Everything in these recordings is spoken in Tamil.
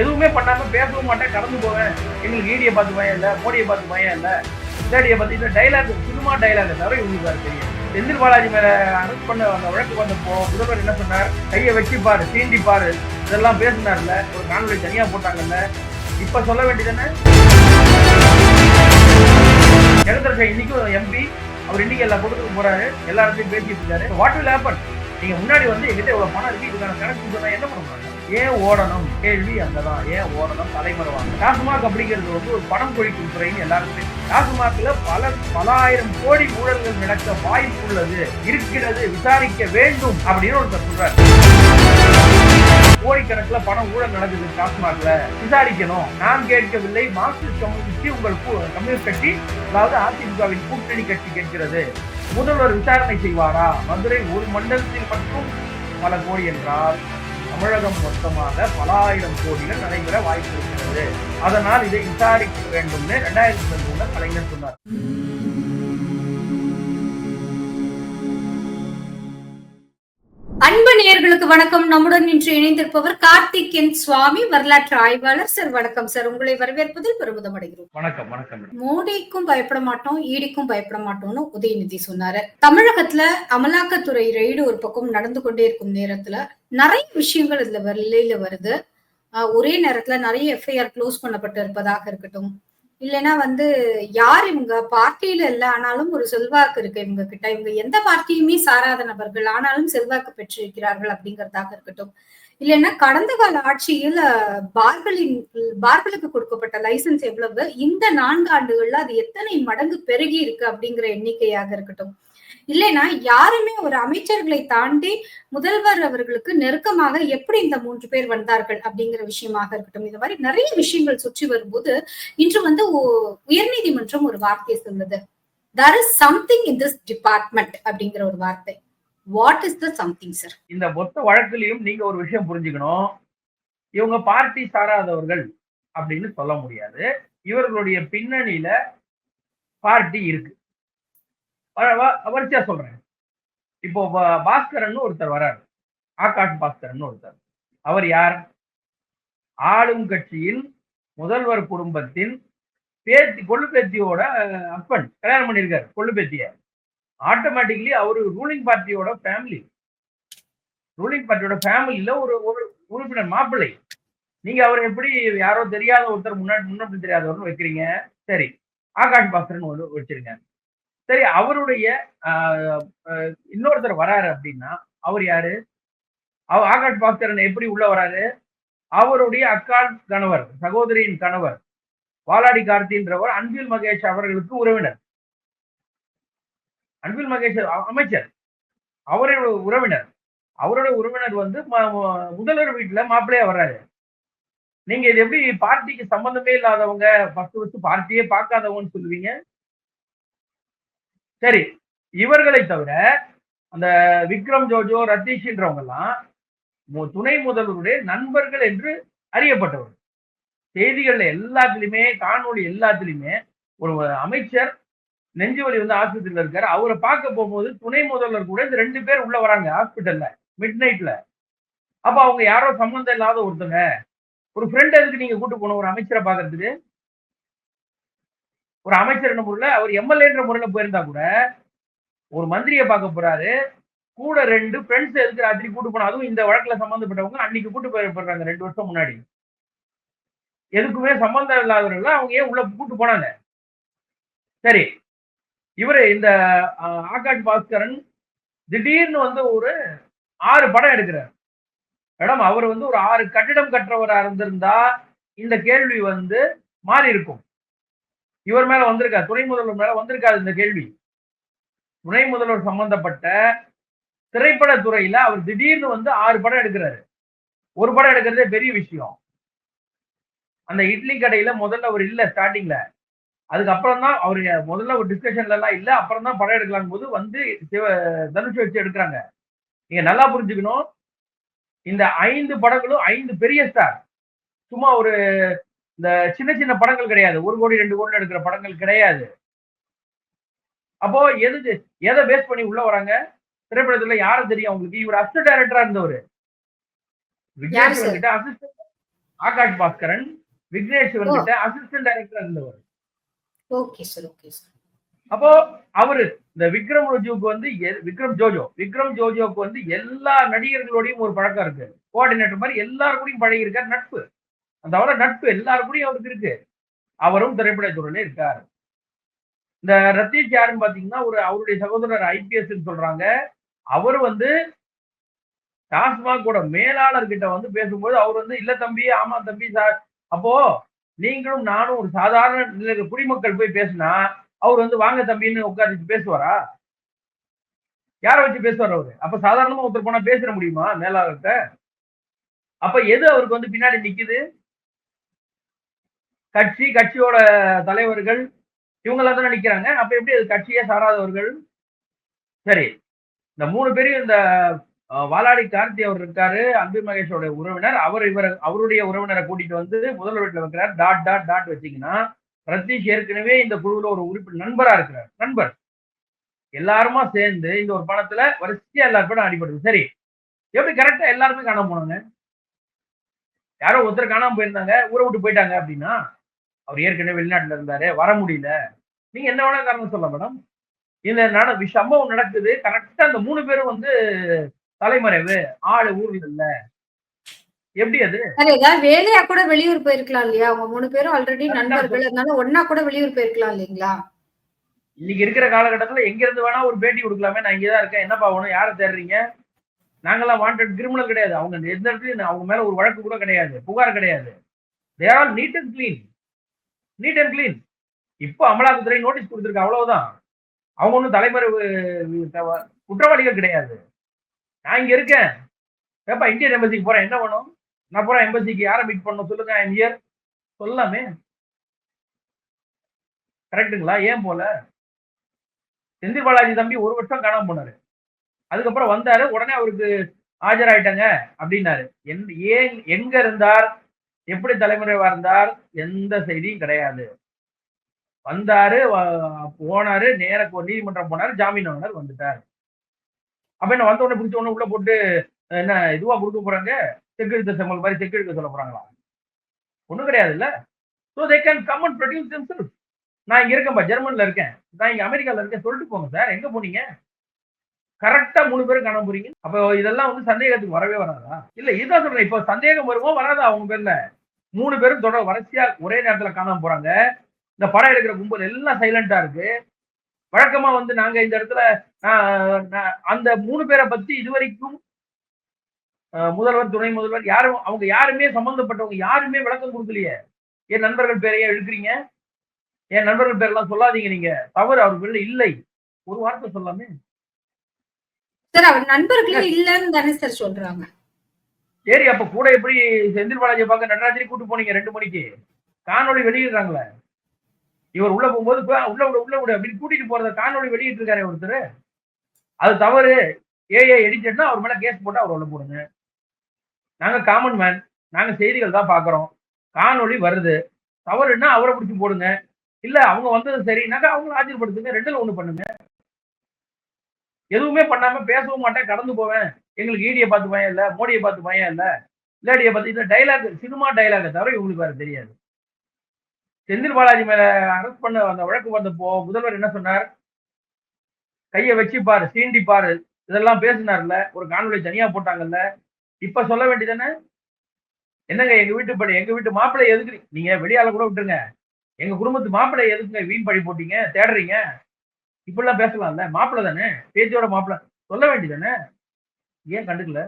எதுவுமே பண்ணாம பேசவும் மாட்டேன் கடந்து போவேன். எங்களுக்கு ஈடியை பார்த்து பயம் இல்லை மோடியை பார்த்து பயம் இல்லை? இந்தாடியை பார்த்து இந்த டைலாக் சினிமா டைலாக் தவிர இவங்களுக்கு அது தெரியும் செந்தில் பாலாஜி மேல அரெஸ்ட் பண்ண அந்த வழக்கு வந்தப்போ முதல்வர் என்ன சொன்னார்? கையை வச்சு பாரு சீண்டி பாரு. இதெல்லாம் பேசினார்ல ஒரு காணொலி தனியா போட்டாங்கல்ல. இப்ப சொல்ல வேண்டியதானே ஜெகதர்ஷன் இன்னைக்கும் எம்பி அவர் இன்னைக்கு எல்லா கூட்டத்துக்கு போறாரு. எல்லா இடத்துலையும் பேசிட்டு இருக்காரு. வாட் வில் ஹேப்பன் நீங்க முன்னாடி வந்து எங்கிட்ட இவ்வளவு பணம் இருக்கு இதுக்கான கணக்கு சொன்னா என்ன பண்ண ஏன் ஓடணும்? கேள்வி அங்கதான். ஏன் ஓடணும்? தலைமறைவாங்க டாஸ்மாக் அப்படிங்கிறது வந்து ஒரு பணம் கொழிக்கும் துறைன்னு எல்லாருக்குமே டாஸ்மாக்ல பல பல ஆயிரம் கோடி ஊழல்கள் நடக்க வாய்ப்பு உள்ளது. இருக்கிறது விசாரிக்க வேண்டும் அப்படின்னு ஒருத்தர் சொல்றாரு. கோடிக்கணக்கில் பணம் ஊழல் நடக்குது டாஸ்மாக்ல. விசாரிக்கணும். நான் கேட்கவில்லை. மார்க்சிஸ்ட் கம்யூனிஸ்ட் உங்கள் கம்யூனிஸ்ட் கட்சி அதாவது அதிமுகவின் கூட்டணி கட்சி கேட்கிறது. முதல்வர் விசாரணை செய்வாரா? மதுரை ஒரு மண்டலத்தில் மட்டும் பல கோடி என்றால்? தமிழகம் மொத்தமாக பல ஆயிரம் கோடிகள் நடைபெற வாய்ப்பு இருக்கிறது. அதனால் இதை விசாரிக்க வேண்டும்னு ரெண்டாயிரத்தி பதிமூணுல கலைஞர் சொன்னார். அன்பு நேயர்களுக்கு வணக்கம். நம்முடன் இன்று இணைந்திருப்பவர் கார்த்திக் என் சுவாமி வரலாற்று ஆய்வாளர். சார் வணக்கம் சார். உங்களை வரவேற்பதில் பெருமிதம் அடைகிறோம். வணக்கம் வணக்கம் மோடிக்கும் பயப்பட மாட்டோம் ஈடிக்கும் பயப்பட மாட்டோம்னு உதயநிதி சொன்னாரு. தமிழகத்துல அமலாக்கத்துறை ரெய்டு ஒரு பக்கம் நடந்து கொண்டே இருக்கும் நேரத்துல நிறைய விஷயங்கள் இதுல வெளியில வருது. ஒரே நேரத்துல நிறைய எஃப்ஐஆர் க்ளோஸ் பண்ணப்பட்டு இருப்பதாக இருக்கட்டும். இல்லைன்னா வந்து யார் இவங்க? பார்ட்டியில இல்ல ஆனாலும் ஒரு செல்வாக்கு இருக்கு இவங்க கிட்ட. இவங்க எந்த பார்ட்டியுமே சாராத நபர்கள் ஆனாலும் செல்வாக்கு பெற்றிருக்கிறார்கள் அப்படிங்கறதாக இருக்கட்டும். இல்லைன்னா கடந்த கால ஆட்சியில் பார்களின் பார்களுக்கு கொடுக்கப்பட்ட லைசன்ஸ் எவ்வளவு? இந்த நான்கு ஆண்டுகள்ல அது எத்தனை மடங்கு பெருகி இருக்கு அப்படிங்கிற எண்ணிக்கையாக இருக்கட்டும். இல்லைன்னா யாருமே ஒரு அமைச்சர்களை தாண்டி முதல்வர் அவர்களுக்கு நெருக்கமாக எப்படி இந்த மூன்று பேர் வந்தார்கள் அப்படிங்கிற விஷயமாக இருக்கட்டும். இந்த மாதிரி நிறைய விஷயங்கள் சுற்றி வரும்போது இன்று வந்து உயர்நீதிமன்றம் ஒரு வார்த்தையை சொன்னது there is something in this department அப்படிங்கிற ஒரு வார்த்தை. What is the something sir இந்த மொத்த வழக்குலையும் நீங்க ஒரு விஷயம் புரிஞ்சுக்கணும். இவங்க பார்ட்டி சாராதவர்கள் அப்படின்னு சொல்ல முடியாது. இவர்களுடைய பின்னணியில பார்ட்டி இருக்கு. வரிசையா சொல்றேன். இப்போ பாஸ்கரன் ஒருத்தர் வராரு. ஆகாஷ் பாஸ்கரன் ஒருத்தர். அவர் யார்? ஆளும் கட்சியின் முதல்வர் குடும்பத்தின் பேத்தி கொள்ளு பேத்தியோட அப்பன் கல்யாணம் பண்ணியிருக்காரு கொள்ளு பேத்திய. ஆட்டோமேட்டிக்லி அவரு ரூலிங் பார்ட்டியோட ஃபேமிலி ரூலிங் பார்ட்டியோட ஃபேமிலியில ஒரு ஒரு உறுப்பினர் மாப்பிள்ளை. நீங்க அவர் எப்படி யாரோ தெரியாத ஒருத்தர் முன்னாடி முன்னாடி தெரியாதவர்னு வைக்கிறீங்க? சரி. ஆகாஷ் பாஸ்கரன் ஒரு வச்சிருங்க. சரி அவருடைய ஆஹ், இன்னொருத்தர் வராரு அப்படின்னா அவர் யாரு? அவர் ஆகாஷ் பாஸ்கரன் எப்படி உள்ள வராரு? அவருடைய அக்கால் கணவர் சகோதரியின் கணவர் வாலாடி கார்த்தின்றவர் அன்பில் மகேஷ் அவர்களுக்கு உறவினர். அன்பில் மகேஷ் அமைச்சர் அவரோட உறவினர். அவரோட உறவினர் வந்து முதல்வர் வீட்டுல மாப்பிள்ளையா வர்றாரு. நீங்க இது எப்படி பார்ட்டிக்கு சம்பந்தமே இல்லாதவங்க பத்து ஃபர்ஸ்ட் பார்ட்டியே பார்க்காதவங்கன்னு சொல்லுவீங்க? சரி இவர்களை தவிர அந்த விக்ரம் ஜோஜோ ரத்தீஷ்ன்றவங்க எல்லாம் துணை முதல்வருடைய நண்பர்கள் என்று அறியப்பட்டவர். செய்திகள்ல எல்லாத்துலயுமே காணொளி எல்லாத்துலயுமே ஒரு அமைச்சர் நெஞ்சுவலி வந்து ஆஸ்பத்திரியில இருக்காரு. அவரை பார்க்க போகும்போது துணை முதல்வர் கூட இந்த ரெண்டு பேர் உள்ள வராங்க ஹாஸ்பிட்டல்ல மிட் நைட்ல அப்ப அவங்க யாரோ சம்மந்தம் இல்லாத ஒருத்தங்க. ஒரு ஃப்ரெண்ட் எதுக்கு நீங்க கூட்டு போன ஒரு அமைச்சரை பாக்குறதுக்கு ஒரு அமைச்சர் முறையில் முறையில அவர் எம்எல்ஏன்ற முறையில் போயிருந்தா கூட ஒரு மந்திரியை பார்க்க போறாரு. கூட ரெண்டு ஃப்ரெண்ட்ஸ் எதுக்கு ராத்திரி கூட்டு போனா அதுவும் இந்த வழக்கில் சம்மந்தப்பட்டவங்க அன்னைக்கு கூட்டு போயிடுறாங்க ரெண்டு வருஷம் முன்னாடி. எதுக்குமே சம்பந்தம் இல்லாதவர்கள் அவங்க ஏன் உள்ள கூட்டு போனாங்க? சரி இவரு இந்த ஆகாஷ் பாஸ்கரன் திடீர்னு வந்து ஒரு ஆறு படம் எடுக்கிறார். மேடம் அவர் வந்து ஒரு ஆறு கட்டிடம் கற்றவராக இருந்திருந்தா இந்த கேள்வி வந்து மாறி இருக்கும் இவர் மேல வந்திருக்காது துணை முதல்வர் மேல வந்திருக்காரு இந்த கேள்வி. துணை முதல்வர் சம்பந்தப்பட்ட திரைப்பட துறையில அவர் திடீர்னு வந்து ஆறு படம் எடுக்கிறாரு. ஒரு படம் எடுக்கிறதே பெரிய விஷயம். அந்த இட்லி கடையில முதல்ல அவர் இல்ல ஸ்டார்டிங்ல அதுக்கப்புறம் தான் அவர் முதல்ல ஒரு டிஸ்கஷன்ல எல்லாம் இல்ல அப்புறம் தான் படம் எடுக்கலாம் போது வந்து சிவ தனுஷ் வச்சு எடுக்கிறாங்க. நீங்க நல்லா புரிஞ்சுக்கணும். இந்த ஐந்து படங்களும் ஐந்து பெரிய ஸ்டார் சும்மா ஒரு இந்த சின்ன சின்ன படங்கள் கிடையாது. ஒரு கோடி ரெண்டு கோடி எடுக்கிற படங்கள் கிடையாது. அப்போ எது எதை பேஸ் பண்ணி உள்ள வராங்க? திரைப்படத்துல யாரும் தெரியும் உங்களுக்கு இவர் அசிஸ்டன்ட் டைரக்டரா இருந்தவர். யாரு sir? கிட்ட assistant Akash Bhaskaran Vignesh Shivan assistant director இருந்தவர். ஓகே சார் ஓகே சார் அப்போ அவரு இந்த விக்ரம் ரோஜுவுக்கு வந்து விக்ரம் ஜோஜோ விக்ரம் ஜோஜோவுக்கு வந்து எல்லா நடிகர்களோடையும் ஒரு பழக்கம் இருக்கு. கோஆர்டினேட்டர் மாதிரி எல்லாரு கூடயும் பழகி இருக்கார் நட்பு. அந்த அவர நட்பு எல்லாருக்குடையும் அவருக்கு இருக்கு. அவரும் திரைப்படத்துறையில இருக்காரு. இந்த ரத்தீஷ் யாருன்னு பாத்தீங்கன்னா ஒரு அவருடைய சகோதரர் ஐபிஎஸ் சொல்றாங்க. அவர் வந்து டாஸ்மாகோட மேலாளர் கிட்ட வந்து பேசும்போது அவர் வந்து இல்ல தம்பி ஆமா தம்பி சார் அப்போ நீங்களும் நானும் ஒரு சாதாரண குடிமக்கள் போய் பேசினா அவர் வந்து வாங்க தம்பின்னு உட்கார்ந்து பேசுவாரா? யாரை வச்சு பேசுவார் அவரு? அப்ப சாதாரணமா ஒருத்தர் போனா பேசிட முடியுமா மேலாளர்கிட்ட? அப்ப எது அவருக்கு வந்து பின்னாடி நிக்குது? கட்சி கட்சியோட தலைவர்கள் இவங்கெல்லாம் தான் நினைக்கிறாங்க அப்ப எப்படி அது கட்சியே சாராதவர்கள்? சரி இந்த மூணு பேரையும் இந்த வாலாடி கார்த்தி அவர் இருக்காரு அன்பு மகேஷோட உறவினர். அவர் இவர் அவருடைய உறவினரை கூட்டிட்டு வந்து முதல்வர் வீட்டுல வைக்கிறார். டாட் டாட் டாட் வச்சீங்கன்னா ரத்தீஷ் ஏற்கனவே இந்த குழுவில் ஒரு உறுப்பினர் நண்பரா இருக்கிறார். நண்பர். எல்லாருமா சேர்ந்து இந்த ஒரு பணத்துல வரிசையா எல்லாருக்கும் அடிபடுது சரி எப்படி கரெக்டா எல்லாருமே காணாம போனாங்க? யாரோ ஒருத்தர் காணாம போயிருந்தாங்க ஊரை விட்டு போயிட்டாங்க அப்படின்னா அவர் ஏற்கனவே வெளிநாட்டுல இருந்தாரு வர முடியல. நீங்க என்ன வேணா காரணம் சொல்ல மேடம் இந்த நட சம்பவம் நடக்குது. கரெக்டா அந்த மூணு பேரும் வந்து தலைமறைவு ஆளு ஊர்ல இல்ல எப்படி அது? வேலையா கூட வெளியூர் போயிருக்கலாம் இல்லையா? அவங்க மூணு பேரும் ஆல்ரெடி நண்பர்கள். அதனால ஒன்னா கூட வெளியூர் போயிருக்கலாம் இல்லைங்களா? இன்னைக்கு இருக்கிற காலகட்டத்துல எங்க இருந்து வேணா ஒரு பேட்டி கொடுக்கலாமே. நான் இங்கதான் இருக்கேன். என்னப்பா வேணும் யாரை தேடுறீங்க? நாங்கெல்லாம் வாண்டட் கிரிமினல் கிடையாது. அவங்க எந்த இடத்துலயும் அவங்க மேல ஒரு வழக்கு கூட கிடையாது. புகார் கிடையாது. They're all neat and clean neat and clean இப்போ அமலாக்கத்துறை நோட்டீஸ் கொடுத்துருக்கு அவ்வளவுதான். அவங்க ஒன்றும் தலைமறைவு குற்றவாளிகள் கிடையாது. நான் இங்க இருக்கேன். ஏப்பா இந்தியன் எம்பசிக்கு போறேன். என்ன பண்ணும் நான் போறேன் எம்பசிக்கு யாரை மீட் பண்ணும் சொல்லுங்க ஐம் இயர் சொல்லலாமே. கரெக்ட்டுங்களா? ஏன் போல? செந்தில் பாலாஜி தம்பி ஒரு வருஷம் காணாம போனாரு. அதுக்கப்புறம் வந்தாரு உடனே அவருக்கு ஆஜராயிட்டாங்க அப்படின்னாரு. என்- ஏன் எங்க இருந்தார்? எப்படி தலைமுறை வாழ்ந்தார் எந்த செய்தியும் கிடையாது. வந்தாரு போனாரு நேர நீதிமன்றம் போனாரு ஜாமீன் வாங்கினார் வந்துட்டார். அப்ப என்ன வந்த உடனே பிடிச்ச உடனே உள்ள போட்டு என்ன இதுவா கொடுக்க போறாங்க? செக்கிழுத்த செம்மல் மாதிரி செக்கிழுக்க சொல்ல போறாங்களா? ஒண்ணும் கிடையாது இல்ல so they can come and produce நான் இங்க இருக்கேன்பா ஜெர்மன்ல இருக்கேன். நான் இங்க அமெரிக்கால இருக்கேன். சொல்லிட்டு போங்க சார். எங்க போனீங்க? கரெக்டா மூணு பேரும் காண போறீங்க. அப்போ இதெல்லாம் வந்து சந்தேகத்துக்கு வரவே வராதா? இல்ல இதான் சொல்றேன். இப்போ சந்தேகம் வருமோ வராதா? அவங்க பேர்ல மூணு பேரும் தொடர் வரிசையா ஒரே நேரத்துல காணாம போறாங்க. இந்த படம் எடுக்கிற கும்பல் எல்லாம் சைலண்டா இருக்கு. வழக்கமா வந்து நாங்க இந்த இடத்துல நான் அந்த மூணு பேரை பத்தி இதுவரைக்கும் முதல்வர் துணை முதல்வர் யாரும் அவங்க யாருமே சம்பந்தப்பட்டவங்க யாருமே விளக்கம் கொடுக்கலையே. என் நண்பர்கள் பேரையே எழுக்கிறீங்க என் நண்பர்கள் பேரெல்லாம் சொல்லாதீங்க நீங்க. தவறு அவர் பேர்ல இல்லை. ஒரு வார்த்தை சொல்லாமே. சார் அவர் நண்பர்களே இல்லன்னு தானே சார் சொல்றாங்க. சரி அப்ப கூட எப்படி செந்தில் பாலாஜியை பார்க்க நடராஜனை கூட்டு போனீங்க ரெண்டு மணிக்கு? காணொளி வெளியிடுறாங்களே. இவர் உள்ள போகும்போது உள்ள விடு உள்ள விடு அப்படின்னு கூட்டிட்டு போறத காணொளி வெளியிட்டு இருக்காரு ஒருத்தர். அது தவறு. ஏஏ எடிட்டட்னா அவர் மேல கேஸ் போட்டு அவர் உள்ள போடுங்க. நாங்க காமன் மேன் நாங்க செய்திகள் தான் பாக்குறோம் காணொளி வருது. தவறுன்னா அவரை பிடிச்சி போடுங்க. இல்ல அவங்க வந்தது சரினாக்கா அவங்கள ஆஜர்படுத்துங்க. ரெண்டுல ஒண்ணு பண்ணுங்க. எதுவுமே பண்ணாம பேசவும் மாட்டேன் கடந்து போவேன். எங்களுக்கு ஈடியை பார்த்து பயம் இல்லை மோடியை பார்த்து பயம் இல்லை. இல்லாடியை பார்த்து இந்த டைலாக் சினிமா டைலாக தவிர இவங்களுக்கு வேற தெரியாது. செந்தில் பாலாஜி மேல அரெஸ்ட் பண்ண அந்த வழக்கு வந்தப்போ முதல்வர் என்ன சொன்னார்? கையை வச்சு பாரு சீண்டி பாரு. இதெல்லாம் பேசினார்ல ஒரு காணொலி தனியா போட்டாங்கல்ல. இப்ப சொல்ல வேண்டியதானே என்னங்க எங்க வீட்டு படி எங்க வீட்டு மாப்பிள்ளை எதுக்கு நீங்க வெளியால கூட விட்டுருங்க. எங்க குடும்பத்து மாப்பிள்ளை எதுக்குங்க வீண் படி போட்டீங்க? தேடுறீங்க? இப்படிலாம் பேசலாம்ல? மாப்பிள்ள தானே? பேச்சோட மாப்பிள்ள. சொல்ல வேண்டியதானே? ஏன் கண்டுக்கல?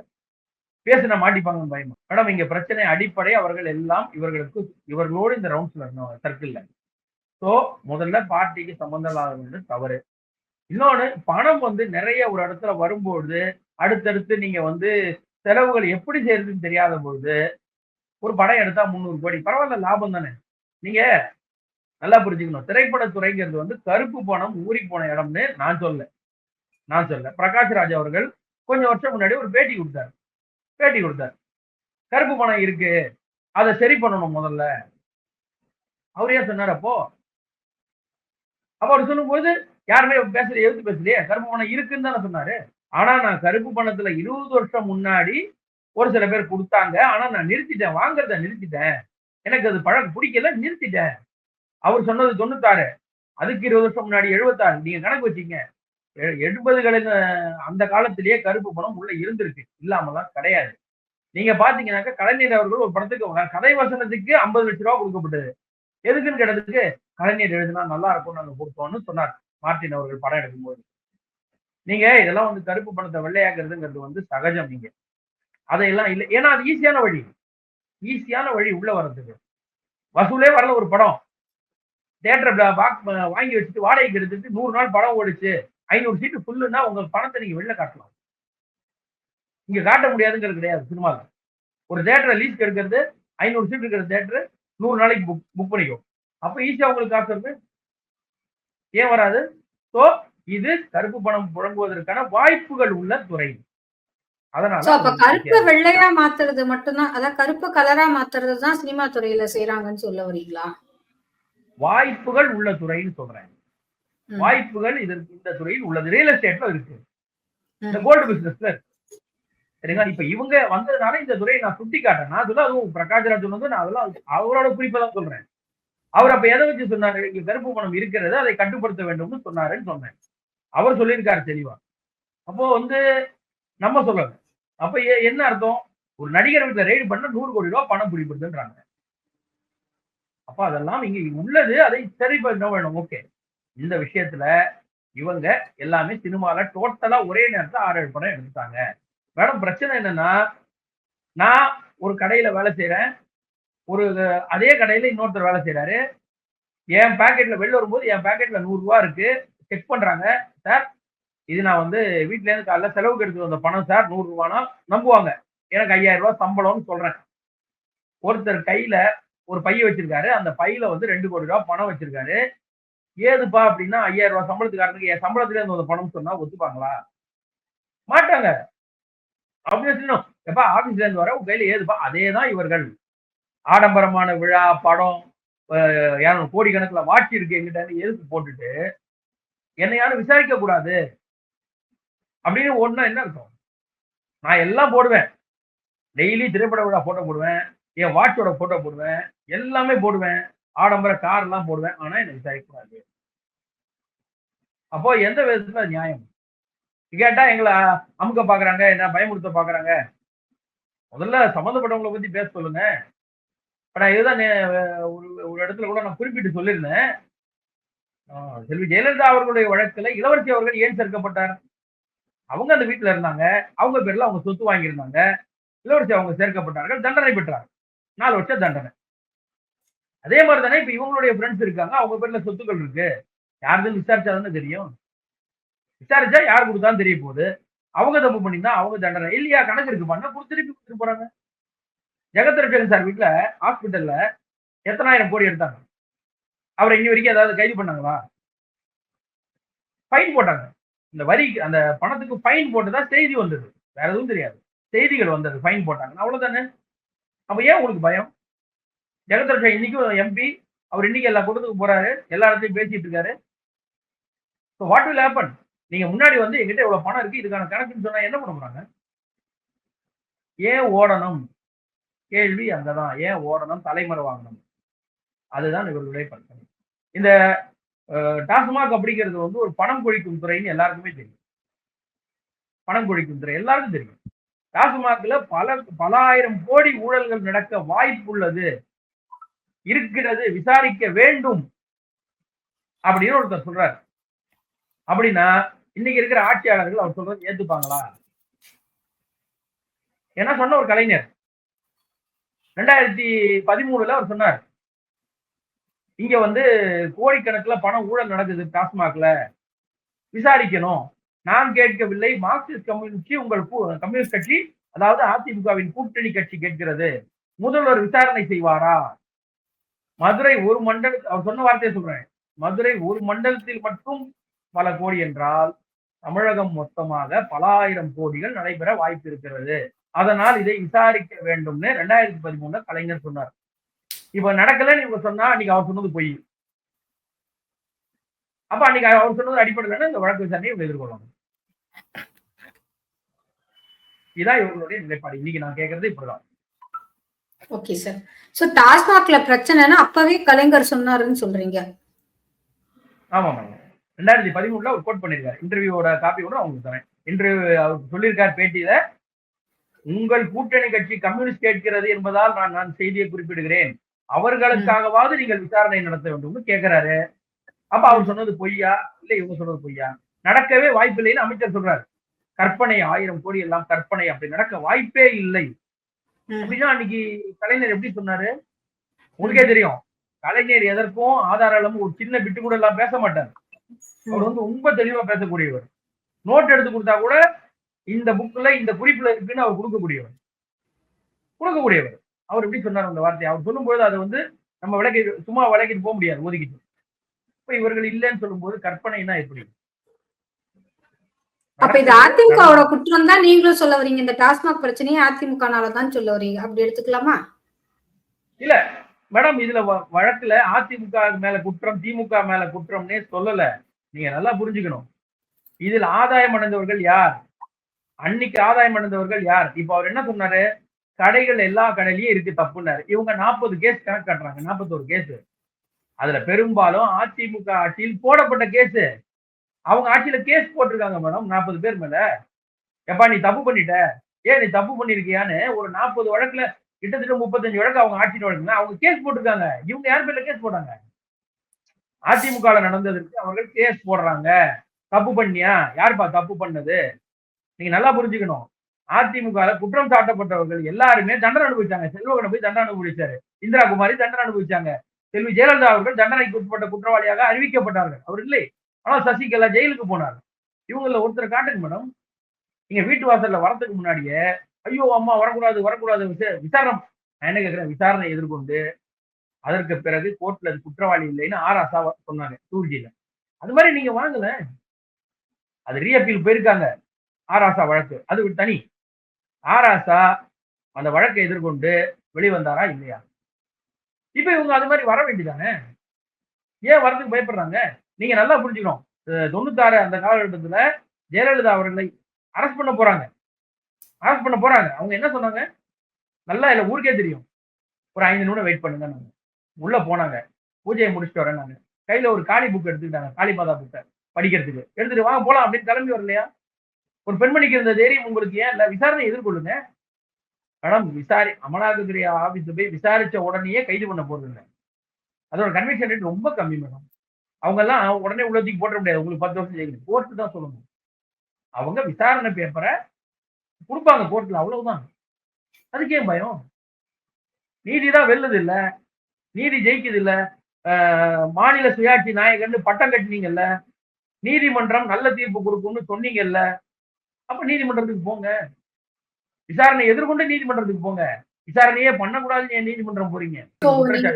பேசினா மாட்டிப்பாங்கன்னு பயமா? மேடம் இங்க பிரச்சனை அடிப்படை. அவர்கள் எல்லாம் இவர்களுக்கு இவர்களோடு இந்த ரவுண்ட்ஸ்ல சர்க்கிள்ல சோ முதல்ல பார்ட்டிக்கு சம்பந்தம் இல்லாதவங்க தவறு. இன்னொன்னு பணம் வந்து நிறைய ஒரு இடத்துல வரும்பொழுது அடுத்தடுத்து நீங்க வந்து செலவுகள் எப்படி செய்யறதுன்னு தெரியாத பொழுது ஒரு படம் எடுத்தா முந்நூறு கோடி. பரவாயில்ல லாபம் தானே? நீங்க நல்லா புரிஞ்சுக்கணும். திரைப்படத்துறைங்கிறது வந்து கருப்பு பணம் ஊறி போன இடம்னு நான் சொல்ல நான் சொல்ல பிரகாஷ் ராஜ் அவர்கள் கொஞ்சம் வருஷம் முன்னாடி ஒரு பேட்டி கொடுத்தாரு. பேட்டி கொடுத்தாரு. கருப்பு பணம் இருக்கு. அதை சரி பண்ணணும் முதல்ல. அவர் ஏன் சொன்னார் அப்போ? அப்ப அவர் சொல்லும்போது யாருமே பேசல எழுத்து பேசலையே. கருப்பு பணம் இருக்குன்னு தானே சொன்னாரு. ஆனா நான் கருப்பு பணத்துல இருபது வருஷம் முன்னாடி ஒரு சில பேர் கொடுத்தாங்க. ஆனா நான் நிறுத்திட்டேன். வாங்குறத நிறுத்திட்டேன். எனக்கு அது பழக்கம் பிடிக்கல நிறுத்திட்டேன். அவர் சொன்னது தொண்ணூத்தாறு. அதுக்கு இருபது வருஷம் முன்னாடி எழுபத்தாறு. நீங்க கணக்கு வச்சீங்க. எ- எண்பதுகளின் அந்த காலத்திலேயே கருப்பு பணம் உள்ள இருந்திருக்கு. இல்லாமலாம் கிடையாது. நீங்க பாத்தீங்கன்னாக்கா கலைஞர் அவர்கள் ஒரு படத்துக்கு கதை வசனத்துக்கு ஐம்பது லட்ச ரூபா கொடுக்கப்பட்டது. எதுக்குன்னு கேட்டதுக்கு கலைஞர் எழுதினா நல்லா இருக்கும் நாங்க கொடுத்தோம்னு சொன்னார் மார்டின் அவர்கள் படம் எடுக்கும்போது. நீங்க இதெல்லாம் வந்து கருப்பு பணத்தை வெள்ளையாக்குறதுங்கிறது வந்து சகஜம் நீங்க. அதையெல்லாம் இல்லை. ஏன்னா அது ஈஸியான வழி. ஈஸியான வழி உள்ள வர்றதுக்கு. வசூலே வரல ஒரு படம். தேட்டர் வாங்கி வச்சுட்டு வாடகைக்கு எடுத்துட்டு நூறு நாள் படம் ஓடிச்சு ஐநூறு சீட்டு ஃபுல்லுன்னா உங்க பணத்தை நீங்க வெளில காட்டலாம். இங்க காட்ட முடியாதுங்கிறது கிடையாது சினிமாவில் ஒரு தேட்டரை லீஸ்க்கு எடுக்கிறது ஐநூறு சீட் இருக்கிற தேட்டர் நூறு நாளைக்கு புக் புக் பண்ணிக்கும். அப்ப ஈஸியா உங்களுக்கு காசு இருக்கு. ஏன் வராது? ஸோ இது கருப்பு பணம் புழங்குவதற்கான வாய்ப்புகள் உள்ள துறை. அதனால கருப்பு வெள்ளையா மாத்துறது மட்டும்தான் அதான் கருப்பு கலரா மாத்துறது தான் சினிமா துறையில செய்யறாங்கன்னு சொல்ல வரீங்களா வாய்ப்புகள் உள்ள துறைன்னு சொல்றேன் ம். வாய்ப்புகள் இதற்கு இந்த துறையில் உள்ளது. ரியல் எஸ்டேட்ல இருக்கு. இந்த கோல்டு பிசினஸ்ல இருக்கு. சரிங்களா? இப்ப இவங்க வந்ததுனால இந்த துறையை நான் சுட்டி காட்டேன் நான் அதெல்லாம் அதுவும் பிரகாஷ்ராஜ் சொன்னது நான் அதெல்லாம் அவரோட குறிப்பை தான் சொல்றேன். அவர் அப்ப எதை வச்சு சொன்னாரு? இங்க கருப்பு பணம் இருக்கிறது அதை கட்டுப்படுத்த வேண்டும்னு சொன்னாருன்னு சொன்னேன். அவர் சொல்லியிருக்காரு தெளிவா. அப்போ வந்து நம்ம சொல்லல. அப்ப என்ன அர்த்தம்? ஒரு நடிகர் வீட்டுல ரெய்டு பண்ண நூறு கோடி ரூபாய் பணம் பிடிப்படுதுன்றாங்க அப்ப அதெல்லாம் இங்க உள்ளது அதை சரி பண்ண வேணும் ஓகே. இந்த விஷயத்துல இவங்க எல்லாமே சினிமால டோட்டலா ஒரே நேரத்துல ஆறு ஏழு படம் எடுத்துட்டாங்க. மேடம் பிரச்சனை என்னன்னா நான் ஒரு கடையில வேலை செய்யறேன் ஒரு அதே கடையில இன்னொருத்தர் வேலை செய்யறாரு என் பாக்கெட்ல வெளில வரும்போது என் பாக்கெட்ல நூறு ரூபா இருக்கு. செக் பண்றாங்க. சார் இது நான் வந்து வீட்டுல இருந்து காலைல செலவுக்கு எடுத்து வந்த பணம் சார் நூறு ரூபானா? நம்புவாங்க. எனக்கு ஐயாயிரம் ரூபாய் சம்பளம்னு சொல்றேன். ஒருத்தர் கையில ஒரு பைய வச்சிருக்காரு. அந்த பையில வந்து ரெண்டு கோடி ரூபாய் பணம் வச்சிருக்காரு. ஏதுப்பா அப்படின்னா ஐயாயிரம் ரூபாய் சம்பளத்துக்காரனுக்கு என் சம்பளத்துல இருந்து பணம் சொன்னா ஒத்துப்பாங்களா? மாட்டாங்க. அப்படின்னு சொல்லணும் எப்பா ஆபீஸ்ல இருந்து வர உங்க கையில ஏதுப்பா? அதே தான் இவர்கள். ஆடம்பரமான விழா படம் அஹ் யாரும் கோடிக்கணக்குல வாட்சி இருக்கு எங்கிட்ட எதுக்கு போட்டுட்டு என்னை யாரும் விசாரிக்க கூடாது? அப்படின்னு ஒன்னா என்ன அர்த்தம்? நான் எல்லாம் போடுவேன். டெய்லி திரைப்பட விழா போட்டோ போடுவேன். என் வாட்சோட போட்டோ போடுவேன் எல்லாமே போடுவேன். ஆடம்பர கார் எல்லாம் போடுவேன். ஆனா எனக்கு விசாரிக்க அப்போ எந்த விதத்துல நியாயம்? கேட்டா எங்களை அமுக்க பாக்குறாங்க என்ன பயமுறுத்த பாக்குறாங்க? முதல்ல சம்மந்தப்பட்டவங்களை பத்தி பேச சொல்லுங்க. இப்ப நான் இதுதான் ஒரு ஒரு இடத்துல கூட நான் குறிப்பிட்டு சொல்லியிருந்தேன். செல்வி ஜெயலலிதா அவர்களுடைய வழக்குல இளவரசி அவர்கள் ஏன் சேர்க்கப்பட்டார்? அவங்க அந்த வீட்டுல இருந்தாங்க. அவங்க பேர்ல அவங்க சொத்து வாங்கியிருந்தாங்க. இளவரசி அவங்க சேர்க்கப்பட்டார்கள் தண்டனை பெற்றார். நாலு வருஷம் தண்டனை. அதே மாதிரி தானே இப்ப இவங்களுடைய ஃப்ரெண்ட்ஸ் இருக்காங்க அவங்க பேர்ல சொத்துக்கள் இருக்கு. யாருதுன்னு விசாரிச்சா தானே தெரியும். விசாரிச்சா யார் கொடுத்தான்னு தெரிய போகுது. அவங்க தப்பு பண்ணிருந்தா அவங்க தண்டனை. இல்லையா கணக்கு இருக்கு பண்ண திருப்பி கொடுத்துட்டு போறாங்க. ஜெகத்ரட்சகன் சார் வீட்டுல ஹாஸ்பிட்டல்ல எத்தனாயிரம் கோடி எடுத்தாங்க. அவரை இன்னி வரைக்கும் ஏதாவது கைது பண்ணாங்களா? ஃபைன் போட்டாங்க. இந்த வரி அந்த பணத்துக்கு ஃபைன் போட்டதா செய்தி வந்தது. வேற எதுவும் தெரியாது. செய்திகள் வந்தது ஃபைன் போட்டாங்க. அவ்வளவுதானே? அப்ப ஏன் உங்களுக்கு பயம்? ஜெகத்ரட்சகன் இன்னைக்கும் எம்பி அவர் இன்னைக்கு எல்லா கூட்டத்துக்கு போறாரு எல்லா இடத்தையும் பேசிட்டு இருக்காரு. ஸோ வாட் வில் ஹேப்பன் நீங்க முன்னாடி வந்து எங்கிட்ட இவ்வளவு பணம் இருக்கு இதுக்கான கணக்குன்னு சொன்னா என்ன பண்ண போறாங்க? ஏன் ஓடணும்? கேள்வி அங்கதான். ஏன் ஓடணும்? தலைமுறை வாங்கணும். அதுதான் இவர்களுடைய பிரச்சனை. இந்த டாஸ்மாக் அப்படிங்கிறது வந்து ஒரு பணம் கொழிக்கும் துறைன்னு எல்லாருக்குமே தெரியும். பணம் கொழிக்கும் துறை. எல்லாருக்கும் தெரியும். டாஸ்மாக்ல பல பல ஆயிரம் கோடி ஊழல்கள் நடக்க வாய்ப்புள்ளது. இருக்கிறது விசாரிக்க வேண்டும். அப்படின்னு ஒருத்தர் சொல்றாரு. அப்படின்னா இன்னைக்கு இருக்கிற ஆட்சியாளர்கள் அவர் சொல்றது ஏத்துப்பாங்களா? என்ன சொன்ன ஒரு கலைஞர். ரெண்டாயிரத்தி பதிமூணுல அவர் சொன்னார். இங்க வந்து கோடிக்கணக்குல பணம் ஊழல் நடக்குது டாஸ்மாக்ல. விசாரிக்கணும். நான் கேட்கவில்லை மார்க்சிஸ்ட் கம்யூனிஸ்ட் உங்கள் கம்யூனிஸ்ட் கட்சி அதாவது அதிமுகவின் கூட்டணி கட்சி கேட்கிறது. முதல்வர் விசாரணை செய்வாரா? மதுரை ஒரு மண்டல அவர் சொன்ன வார்த்தையை சொல்றேன். மதுரை ஒரு மண்டலத்தில் மட்டும் பல கோடி என்றால் தமிழகம் மொத்தமாக பல ஆயிரம் கோடிகள் நடைபெற வாய்ப்பு இருக்கிறது. அதனால் இதை விசாரிக்க வேண்டும்னு ரெண்டாயிரத்தி பதிமூணுல கலைஞர் சொன்னார். இப்ப நடக்கலன்னு இவங்க சொன்னா அன்னைக்கு அவர் சொன்னது பொய். அப்ப அன்னைக்கு அவர் சொன்னது அடிப்படையில் இந்த வழக்கு விசாரணையை எதிர்கொள்ளணும். இதான் இவர்களுடைய நிலைப்பாடு. இன்னைக்கு நான் கேட்கறது இப்படிதான். ஓகே சார் சோ டாஸ்மாக்ல பிரச்சனைனா அப்பவே கலைஞர் சொன்னாருன்னு சொல்றீங்க. ஆமா மேடம் ரெண்டாயிரத்தி பதிமூணுல ஒரு கோட் பண்ணிருக்காரு. இன்டர்வியூவோட காப்பி கூட அவங்களுக்கு தரேன். இன்டர்வியூ அவர் சொல்லியிருக்கார் பேட்டியில உங்கள் கூட்டணி கட்சி கம்யூனிஸ்ட் கேட்கிறது என்பதால் நான் நான் செய்தியை குறிப்பிடுகிறேன். அவர்களுக்காகவாவது நீங்கள் விசாரணை நடத்த வேண்டும்னு கேட்கிறாரு அப்ப அவர் சொன்னது பொய்யா? இல்ல இவங்க சொன்னது பொய்யா? நடக்கவே வாய்ப்பில்லைன்னு அமைச்சர் சொல்றாரு. கற்பனை ஆயிரம் கோடி எல்லாம் கற்பனை அப்படி நடக்க வாய்ப்பே இல்லை. அப்படின்னா அன்னைக்கு கலைஞர் எப்படி சொன்னாரு? உங்களுக்கே தெரியும். கலைஞர் எதற்கும் ஆதாரம் ஒரு சின்ன பிட்டு கூட எல்லாம் பேச மாட்டார். அவர் வந்து ரொம்ப தெளிவா பேசக்கூடியவர். நோட் எடுத்து கொடுத்தா கூட இந்த புக்ல இந்த குறிப்புல இருக்குன்னு அவர் கொடுக்கக்கூடியவர். கொடுக்கக்கூடியவர். அவர் எப்படி சொன்னார் அந்த வார்த்தையை? அவர் சொல்லும்போது அதை வந்து நம்ம விளக்கி சும்மா விளக்கிட்டு போக முடியாது ஒதுக்கிட்டு. இப்ப இவர்கள் இல்லைன்னு சொல்லும்போது கற்பனைனா எப்படி? அப்ப இது அதிமுகவோட குற்றம் தான் நீங்களும் சொல்ல வரீங்க. இந்த டாஸ்மாக் பிரச்சனையை அதிமுகனால தான் சொல்ல வரீங்க. அப்படி எடுத்துக்கலாமா? மேடம் இதுல வழக்குல அதிமுக மேல குற்றம் திமுக மேல குற்றம்னே சொல்லல. நீங்க நல்லா புரிஞ்சுக்கணும். இதில் ஆதாயம் அடைந்தவர்கள் யார்? அன்னைக்கு ஆதாயம் அடைந்தவர்கள் யார்? இப்ப அவர் என்ன சொன்னாரு? கடைகள் எல்லா கடையிலயும் இருக்கு தப்புன்னாரு. இவங்க நாற்பது கேஸ் கணக்கு காட்டுறாங்க நாற்பத்தோரு கேஸ். அதுல பெரும்பாலும் அதிமுக ஆட்சியில் போடப்பட்ட கேஸ். அவங்க ஆட்சியில கேஸ் போட்டிருக்காங்க மேடம் நாற்பது பேர் மேல. எப்பா நீ தப்பு பண்ணிட்ட? ஏன் நீ தப்பு பண்ணிருக்கியான்னு ஒரு நாற்பது வழக்குல கிட்டத்தட்ட முப்பத்தஞ்சு வழக்கு அவங்க ஆட்சியில் வழக்குங்க அவங்க கேஸ் போட்டிருக்காங்க. இவங்க யார் பேர்ல கேஸ் போட்டாங்க? அதிமுக நடந்ததற்கு அவர்கள் கேஸ் போடுறாங்க. தப்பு பண்ணியா? யாருப்பா தப்பு பண்ணது? நீங்க நல்லா புரிஞ்சுக்கணும். அதிமுக குற்றம் சாட்டப்பட்டவர்கள் எல்லாருமே தண்டனை அனுபவிச்சாங்க. செல்வகனை போய் தண்டனை அனுபவிச்சாரு. இந்திரா குமாரி தண்டனை அனுபவிச்சாங்க. செல்வி ஜெயலலிதா அவர்கள் தண்டனைக்கு உட்பட்ட குற்றவாளியாக அறிவிக்கப்பட்டார்கள். அவர் இல்லை. ஆனால் சசிகலா ஜெயிலுக்கு போனார். இவங்கள ஒருத்தர் காட்டுங்க மேடம் நீங்க வீட்டு வாசல்ல வரதுக்கு முன்னாடியே ஐயோ அம்மா வரக்கூடாது வரக்கூடாது விசாரணை. நான் என்ன கேட்கிறேன்? விசாரணை எதிர்கொண்டு அதற்கு பிறகு கோர்ட்ல அது குற்றவாளி இல்லைன்னு ஆர் ஆசா சொன்னாங்க சூர்ஜியில அது மாதிரி நீங்க வாங்கல. அது ரீஅப்பீல் போயிருக்காங்க ஆர் ஆசா வழக்கு. அது தனி. ஆர் ஆசா அந்த வழக்கை எதிர்கொண்டு வெளிவந்தாரா இல்லையா? இப்ப இவங்க அது மாதிரி வர வேண்டியதானே? ஏன் வரதுக்கு பயப்படுறாங்க? நீங்க நல்லா புரிஞ்சுக்கணும். தொண்ணூத்தாறு அந்த காலகட்டத்துல ஜெயலலிதா அவர்களை அரெஸ்ட் பண்ண போறாங்க. அரெஸ்ட் பண்ண போறாங்க. அவங்க என்ன சொன்னாங்க? நல்லா இல்ல ஊருக்கே தெரியும். ஒரு ஐந்து நிமிடம் வெயிட் பண்ணுங்க நாங்க. உள்ள போனாங்க. பூஜையை முடிச்சுட்டு வரேன் நாங்க கையில ஒரு காளி புக் எடுத்துக்கிட்டாங்க. காளி மாதா புக்கை படிக்கிறதுக்கு. எடுத்துட்டு வாங்க போலாம் அப்படின்னு கிளம்பி வரலையா? ஒரு பெண்மணிக்கு இருந்த தைரியம் உங்களுக்கு ஏன் இல்ல? விசாரணை எதிர்கொள்ளுங்க. மேடம் விசாரி அமலாக்கத்துறை ஆபீஸ் போய் விசாரிச்ச உடனேயே கைது பண்ண போறது இல்லை அதோட கன்விக்ஷன் ரேட் ரொம்ப கம்மி மேடம். அவங்க எல்லாம் உடனே உள்ளத்துக்கு போட்ட முடியாது. உங்களுக்கு பத்து வருஷம் ஜெயிக்கணும் கோர்ட்டு தான் சொல்லணும். அவங்க விசாரணை பேப்பரை கொடுப்பாங்க கோர்ட்ல அவ்வளவுதான். அதுக்கே பயம்? நீதி தான் வெல்லுது இல்ல? நீதி ஜெயிக்குது இல்ல? மாநில சுயாட்சி நாயகர்னு பட்டம் கட்டினீங்கல்ல? நீதிமன்றம் நல்ல தீர்ப்பு கொடுக்கும்னு சொன்னீங்கல்ல? அப்ப நீதிமன்றத்துக்கு போங்க. விசாரணை எதிர்கொண்டு நீதிமன்றத்துக்கு போங்க. விசாரணையே பண்ணக்கூடாதுன்னு ஏன் நீதிமன்றம் போறீங்க?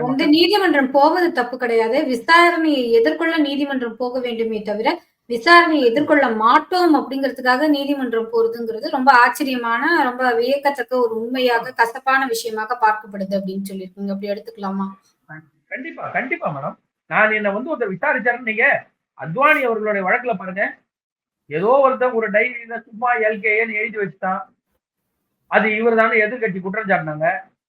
வந்து நீதிமன்றம் போவது தப்பு கிடையாது. விசாரணையை எதிர்கொள்ள நீதிமன்றம் போக வேண்டுமே தவிர விசாரணையை எதிர்கொள்ள மாட்டோம் அப்படிங்கிறதுக்காக நீதிமன்றம் போறதுங்கிறது ரொம்ப ஆச்சரியமான ரொம்ப வியக்கத்தக்க ஒரு உண்மையாக கசப்பான விஷயமாக பார்க்கப்படுது அப்படின்னு சொல்லியிருக்கீங்க. அப்படி எடுத்துக்கலாமா? கண்டிப்பா கண்டிப்பா மேடம். நான் என்ன வந்து ஒருத்தர் விசாரிச்சாருன்னு அத்வானி அவர்களுடைய வழக்குல பாருங்க. ஏதோ ஒருத்தன் ஒரு டைரியில சும்மா எல்கேன்னு எழுதி வச்சுட்டான். அது இவர் தானே எதிர்கட்சி குற்றம் சாட்டினாங்க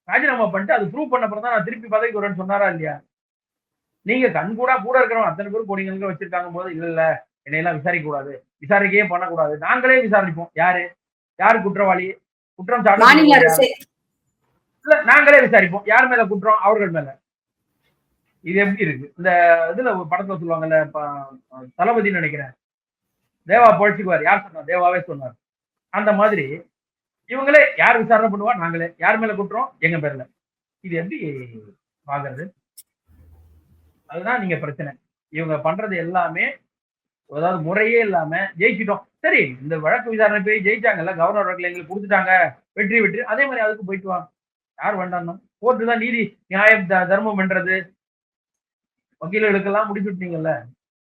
ராஜினாமா பண்ணிட்டு அது ப்ரூவ் பண்ண அப்புறம் தான் நான் திருப்பி பதவிக்கு வரேன்னு சொன்னாரா இல்லையா? நீங்க கண் கூட கூட இருக்கிறோம் அத்தனை பேர் கொடிங்க வச்சிருக்காங்க போது இல்ல இல்ல என்னையெல்லாம் விசாரிக்க கூடாது விசாரிக்கையே பண்ணக்கூடாது. நாங்களே விசாரிப்போம். யாரு? யாரு குற்றவாளி? குற்றம் சாட்டு இல்ல நாங்களே விசாரிப்போம். யார் மேல குற்றம்? அவர்கள் மேல. இது எப்படி இருக்கு? இந்த இதுல ஒரு படத்துல சொல்லுவாங்கல்ல தளபதின்னு நினைக்கிறேன். தேவா பொழைச்சுக்குவார். யார் சொன்னார்? தேவாவே சொன்னார். அந்த மாதிரி இவங்களே யார் விசாரணை பண்ணுவா? நாங்களே. யார் மேல குற்றம்? எங்க பேர்ல. இது எப்படி பாக்குறது? அதுதான் நீங்க பிரச்சனை. இவங்க பண்றது எல்லாமே அதாவது முறையே இல்லாம ஜெயிச்சிட்டோம். சரி இந்த வழக்கு விசாரணை போய் ஜெயிச்சாங்கல்ல கவர்னர் வழக்குல எங்களுக்கு கொடுத்துட்டாங்க வெற்றி வெற்றி அதே மாதிரி அதுக்கு போயிட்டு வாங்க. யார் வேண்டாம் கோர்ட்டு தான் நீதி நியாயம் த- தர்மம் பண்றது வக்கீல்களுக்கெல்லாம் முடிச்சு விட்டீங்கல்ல.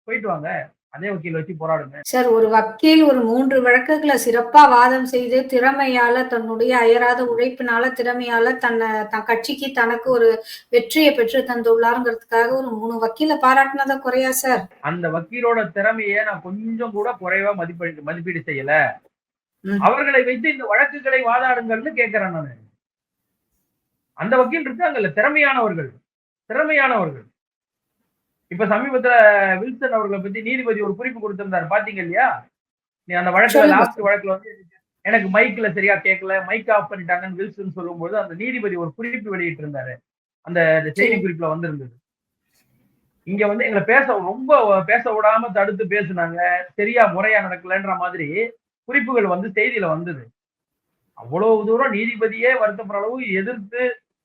போயிட்டு வாங்க. அதே வக்கீல் வச்சு போராடுங்க. சார் ஒரு வக்கீல் ஒரு மூன்று வழக்குகளை சிறப்பா வாதம் செய்து திறமையால தன்னுடைய அயராத உழைப்பினால திறமையால தன்னை தன் கட்சிக்கு தனக்கு ஒரு வெற்றியை பெற்று தந்துள்ளாருங்கிறதுக்காக ஒரு மூணு வக்கீல பாராட்டினதா குறையா சார்? அந்த வக்கீலோட திறமையை நான் கொஞ்சம் கூட குறைவா மதிப்பீடு மதிப்பீடு செய்யல. அவர்களை வைத்து இந்த வழக்குகளை வாதாடுங்கள்னு கேட்கிறேன் நானு. அந்த வக்கீல் இருக்காங்கல்ல திறமையானவர்கள் திறமையானவர்கள். இப்ப சமீபத்துல வில்சன் அவர்களை பத்தி நீதிபதி ஒரு குறிப்பு கொடுத்திருந்தாரு. பாத்தீங்க இல்லையா? நீ அந்த வழக்குல. லாஸ்ட் வழக்குல வந்து எனக்கு மைக்ல சரியா கேட்கல மைக் ஆஃப் பண்ணிட்டாங்கன்னு வில்சன் சொல்லும்போது அந்த நீதிபதி ஒரு குறிப்பு வெளியிட்டு இருந்தாரு அந்த செய்தி. குறிப்புல வந்திருந்தது. இங்க வந்து எங்களை பேச ரொம்ப பேச விடாம தடுத்து பேசுனாங்க. சரியா முறையா நடக்கலன்ற மாதிரி குறிப்புகள் வந்து செய்தியில வந்தது. அவ்வளவு தூரம் நீதிபதியே வருத்தப்படுற அளவு எதிர்த்து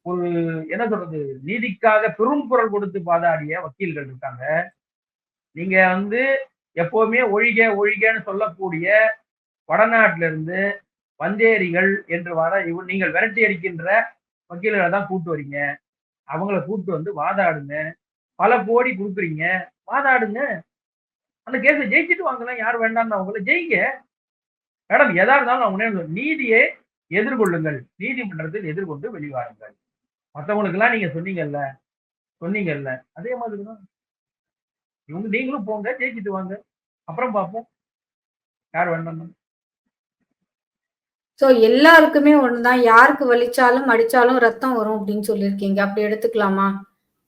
ஒரு என்ன சொல்றது நீதிக்காக பெரும் குரல் கொடுத்து பாதாடிய வக்கீல்கள் இருக்காங்க. நீங்க வந்து எப்பவுமே ஒழிக ஒழிகன்னு சொல்லக்கூடிய வடநாட்டுல இருந்து வந்தேரிகள் என்று வர இவ நீங்கள் விரட்டி அடிக்கின்ற வக்கீல்களை தான் கூட்டு வரீங்க. அவங்கள கூட்டு வந்து வாதாடுங்க. பல கோடி கொடுக்குறீங்க. வாதாடுங்க. அந்த கேஸை ஜெயிச்சுட்டு வாங்கலாம் யார் வேண்டாம்னு அவங்கள ஜெயிங்க. மேடம் எதா இருந்தாலும் அவங்க நீதியை எதிர்கொள்ளுங்கள். நீதிமன்றத்தில் எதிர்கொண்டு வெளிவாருங்கள். மற்றவங்களுக்கு எல்லாம் நீங்க சொன்னீங்கல்ல சொன்னீங்கல்ல அதே மாதிரிதான். இவங்க நீங்களும் போங்க ஜெயிச்சுட்டு வாங்க. அப்புறம் பார்ப்போம். யார் வேண்டாம் சோ எல்லாருக்குமே ஒண்ணுதான். யாருக்கு வலிச்சாலும் அடிச்சாலும் ரத்தம் வரும் அப்படின்னு சொல்லியிருக்கீங்க. அப்படி எடுத்துக்கலாமா?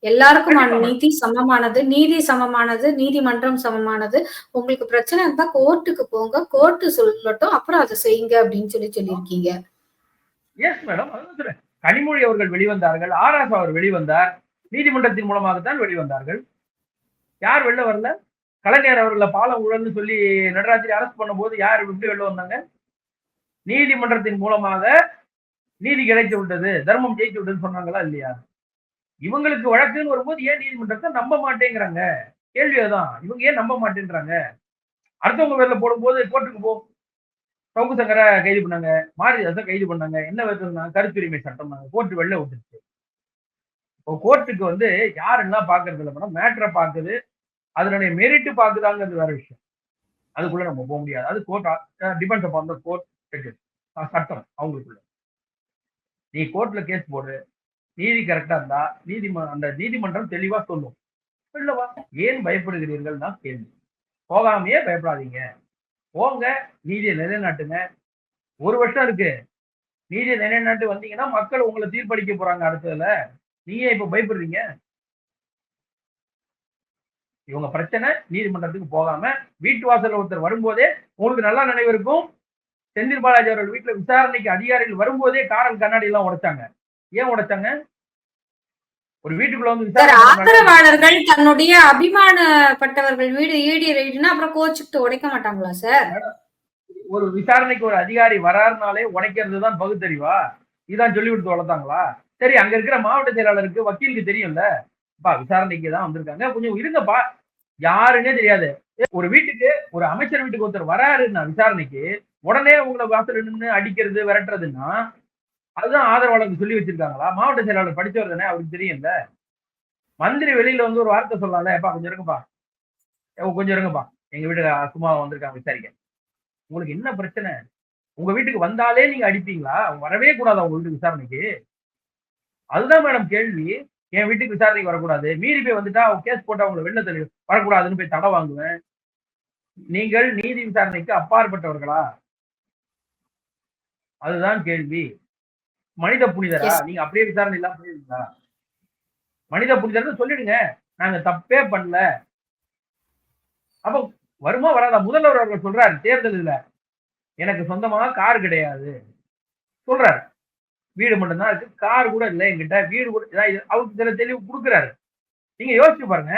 எல்லாருக்குமான. நீதி சமமானது நீதி சமமானது நீதிமன்றம் சமமானது. உங்களுக்கு பிரச்சனை இருந்தா கோர்ட்டுக்கு போங்க. கோர்ட்டு சொல்லட்டும். அப்புறம் அதை செய்யுங்க அப்படின்னு சொல்லி சொல்லியிருக்கீங்க. எஸ் மேடம் கனிமொழி அவர்கள் வெளிவந்தார்கள் ஆராஸ் அவர் வெளிவந்தார் நீதிமன்றத்தின் மூலமாகத்தான் வெளிவந்தார்கள். யார் வெளில வரல? கலைஞர் அவர்களை பாலம் உழன்னு சொல்லி நடராஜரை அரெஸ்ட் பண்ணும்போது யார் எப்படி வெளில வந்தாங்க? நீதிமன்றத்தின் மூலமாக நீதி கிடைத்து விட்டது தர்மம் ஜெயித்து விட்டதுன்னு சொன்னாங்களா இல்லையா? இவங்களுக்கு வழக்குன்னு வரும்போது ஏன் நீதிமன்றத்தை நம்ப மாட்டேங்கிறாங்க? கேள்வி அதுதான். இவங்க ஏன் நம்ப மாட்டேன்றாங்க? அடுத்தவங்க பேர்ல போடும்போது கோர்ட்டுக்கு போ சவுக்கு சங்கரை கைது பண்ணாங்க. மாரிதாசை கைது பண்ணாங்க. என்ன வச்சிருந்தாங்க கருத்துரிமை சட்டம்? கோர்ட்டு வெளில விட்டுருச்சு. இப்போ கோர்ட்டுக்கு வந்து யாருன்னா பாக்குறது இல்லை மேடம் மேட்ரை பார்க்குது அதனுடைய மெரிட்டு பார்க்குதாங்கிறது வேற விஷயம். அதுக்குள்ள நம்ம போக முடியாது. அது court depends upon the court சட்டம் அவங்களுக்குள்ள. நீ கோர்ட்ல கேஸ் போடு. நீதி கரெக்டா இருந்தா நீதிம அந்த நீதிமன்றம் தெளிவா சொல்லும். இல்லவா ஏன் பயப்படுகிறீர்கள் தான் கேள்வி. போகாமையே பயப்படாதீங்க. போங்க நீதியை நிலைநாட்டுங்க. ஒரு வருஷம் இருக்கு. நீதியை நிலைநாட்டு வந்தீங்கன்னா மக்கள் உங்களை தீர்ப்பளிக்க போறாங்க அடுத்ததுல. நீங்க இப்ப பயப்படுறீங்க? இவங்க பிரச்சனை நீதிமன்றத்துக்கு போகாம வீட்டு வாசல்ல ஒருத்தர் வரும்போதே உங்களுக்கு நல்லா நினைவு இருக்கும். செந்தில் பாலாஜி அவர்கள் வீட்டுல விசாரணைக்கு அதிகாரிகள் வரும்போதே காரல் கண்ணாடி எல்லாம் உடைச்சாங்க. ஏன் உடைச்சாங்க? ஒரு வீட்டுக்குள்ள வந்து. ஆதரவாளர்கள் தன்னுடைய அபிமானப்பட்டவர்கள் வீடு ஈடி ரைடுனா அப்புறம் கோச்சுக்கிட்டு உடைக்க மாட்டாங்களா சார்? ஒரு விசாரணைக்கு ஒரு அதிகாரி வராருனாலே உடைக்கிறது தான் பகுத்தறிவா? இதான் சொல்லி கொடுத்து வளர்த்தாங்களா? சரி அங்க இருக்கிற மாவட்ட செயலாளருக்கு வக்கீலுக்கு தெரியும்ல? பா விசாரணைக்கு தான் வந்திருக்காங்க. கொஞ்சம் இருங்கப்பா. யாருன்னே தெரியாது. ஒரு வீட்டுக்கு ஒரு அமைச்சர் வீட்டுக்கு ஒருத்தர் வராருன்னா விசாரணைக்கு உடனே உங்களை வாசல் நின்று அடிக்கிறது விரட்டுறதுன்னா அதுதான் ஆதரவாளருக்கு சொல்லி வச்சிருக்காங்களா? மாவட்ட செயலாளர் படிச்சவர் தானே அவருக்கு தெரியும்ல? மந்திரி வெளியில வந்து ஒரு வார்த்தை சொல்லலாம்ல எப்பா கொஞ்சம் இருங்கப்பா. ஏ, கொஞ்சம் இருங்கப்பா. எங்க வீட்டுக்கு சும்மா வந்திருக்காங்க விசாரிக்க. உங்களுக்கு என்ன பிரச்சனை? உங்க வீட்டுக்கு வந்தாலே நீங்க அடிப்பீங்களா? வரவே கூடாது உங்க வீட்டுக்கு விசாரணைக்கு? அதுதான் மேடம் கேள்வி. என் வீட்டுக்கு விசாரணைக்கு வரக்கூடாது. மீறி போய் வந்துட்டா கேஸ் போட்டு அவங்களை வெளில தள்ளி வரக்கூடாதுன்னு போய் தடை வாங்குவேன். நீங்கள் நீதி விசாரணைக்கு அப்பாற்பட்டவர்களா? அதுதான் கேள்வி. மனித புனிதரா. நீங்க அப்படியே விசாரணை இல்லாம போயிருந்தீங்களா மனித புனிதர்னு சொல்லிடுங்க. நாங்க தப்பே பண்ணல. அப்ப வருமா வராதா? முதல்வர் அவர்கள் சொல்றாரு தேர்தலில் எனக்கு சொந்தமா கார் கிடையாது. சொல்றாரு. வீடு மட்டும்தான் இருக்கு. கார் கூட இல்லை என்கிட்ட. வீடு கூட. அவருக்கு சில தெளிவு கொடுக்குறாரு. நீங்க யோசிச்சு பாருங்க.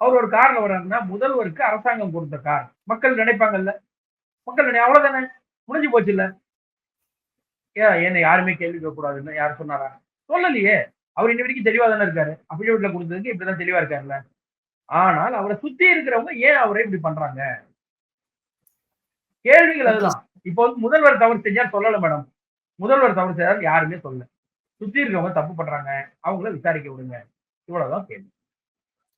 அவர் ஒரு கார்ல வர்றாருன்னா முதல்வருக்கு அரசாங்கம் கொடுத்த கார். மக்கள் நினைப்பாங்கல்ல. மக்கள் நினை அவ்வளவுதானே? முடிஞ்சு போச்சு இல்ல? ஏன் என்ன யாருமே கேள்வி கேட்கக்கூடாதுன்னு கூடாதுன்னு சொன்னாரா சொல்லலையே. அவர் இன்ன வரைக்கும் தெளிவா தானே இருக்காரு. அப்படி கொடுத்ததுக்கு இப்படிதான் தெளிவா இருக்காருல்ல. ஆனால் அவரை சுத்தி இருக்கிறவங்க ஏன் அவரை இப்படி பண்றாங்க? கேள்விகள் அதுதான். இப்போ வந்து முதல்வர் தவறு செஞ்சா சொல்லல மேடம். முதல்வர் தவறு செய்தால் யாருமே சொல்லல. சுத்தி இருக்கவங்க தப்பு பண்றாங்க. அவங்கள விசாரிக்க விடுங்க. இவ்வளவுதான் கேள்வி.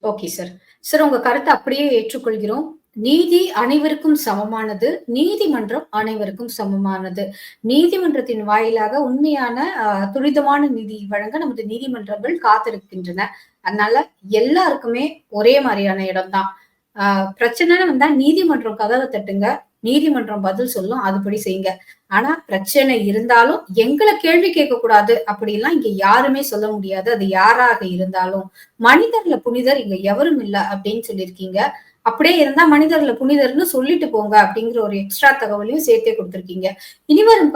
Okay sir. சார் உங்க கருத்தை அப்படியே ஏற்றுக்கொள்கிறோம். நீதி அனைவருக்கும் சமமானது நீதிமன்றம் அனைவருக்கும் சமமானது. நீதிமன்றத்தின் வாயிலாக உண்மையான ஆஹ், துரிதமான நீதி வழங்க நமது நீதிமன்றங்கள் காத்திருக்கின்றன. அதனால எல்லாருக்குமே ஒரே மாதிரியான இடம்தான். ஆஹ், பிரச்சனைன்னு வந்தா நீதிமன்றம் கதவை தட்டுங்க நீதிமன்றம் பதில் சொல்லும் அதுபடி செய்யுங்க. ஆனா பிரச்சனை இருந்தாலும் எங்களை கேள்வி கேட்க கூடாது அப்படிலாம் இங்க யாருமே சொல்ல முடியாது. அது யாராக இருந்தாலும். மனிதர்ல புனிதர் இங்க எவரும் இல்ல அப்படின்னு சொல்லியிருக்கீங்க. அப்படியே இருந்தா மனிதர்ல புனிதர்னு சொல்லிட்டு போங்க அப்படிங்கிற ஒரு எக்ஸ்ட்ரா தகவலையும் சேர்த்தே கொடுத்திருக்கீங்க. இனி வரும்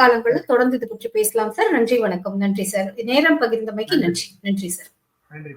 தொடர்ந்து இது பற்றி பேசலாம் சார் நன்றி வணக்கம். நன்றி சார் நேரம் பகிர்ந்தமைக்கு நன்றி. நன்றி சார் நன்றி.